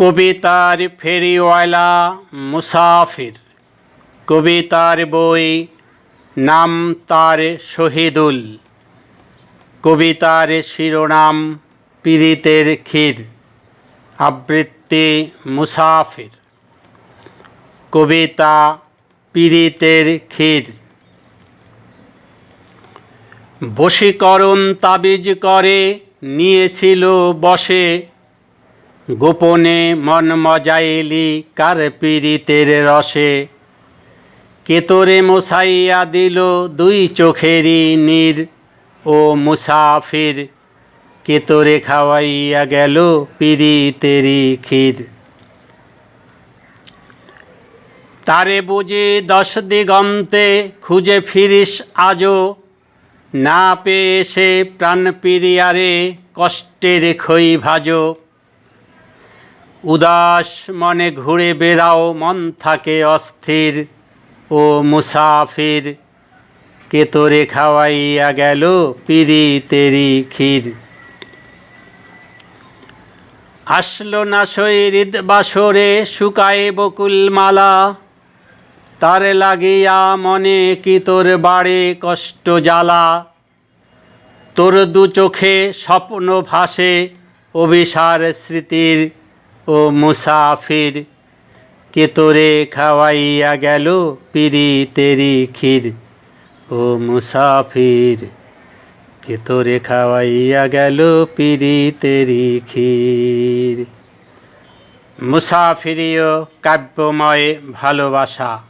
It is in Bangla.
কবিতার ফেরিওয়ালা মুসাফির। কবিতার বই নাম তার শহীদুল। কবিতার শিরোনাম পীড়িতের ক্ষীর। আবৃত্তি মুসাফির। কবিতা পীড়িতের ক্ষীর। বশীকরণ তাবিজ করে নিয়েছিল বসে গোপনে মন মজাইলি কার পীড়িতের রসে? কেতরে মশাইয়া দিল দুই চোখেরই নীর? ও মুসাফির কেতরে খাওয়াইয়া গেল পীড়িতেরই ক্ষীর? তারে বুঝি দশ দিগন্তে খুঁজে ফিরিস আজও? না পেয়ে সে প্রাণ পিরিয়ারে কষ্টের খই ভাজো? উদাস মনে ঘুরে বেড়াও, মন থাকে অস্থির ও মুসাফির। কে তোরে খাওয়াইয়া গেল পিরি তেরি ক্ষীর? আসলো না শৈরিদ বাসরে শুকায়ে বকুল মালা তার লাগিয়া মনে কি তোর বাড়ে কষ্ট জ্বালা? তোর দু চোখে স্বপ্ন ভাসে অভিসার স্মৃতির। ও মুসাফির, কে তোরে খাওয়াইয়া গেল পিরি তেরি ক্ষীর? ও মুসাফির, কে তোরে খাওয়াইয়া গেল পিরি তেরি ক্ষীর? মুসাফিরীয় কাব্যময় ভালোবাসা।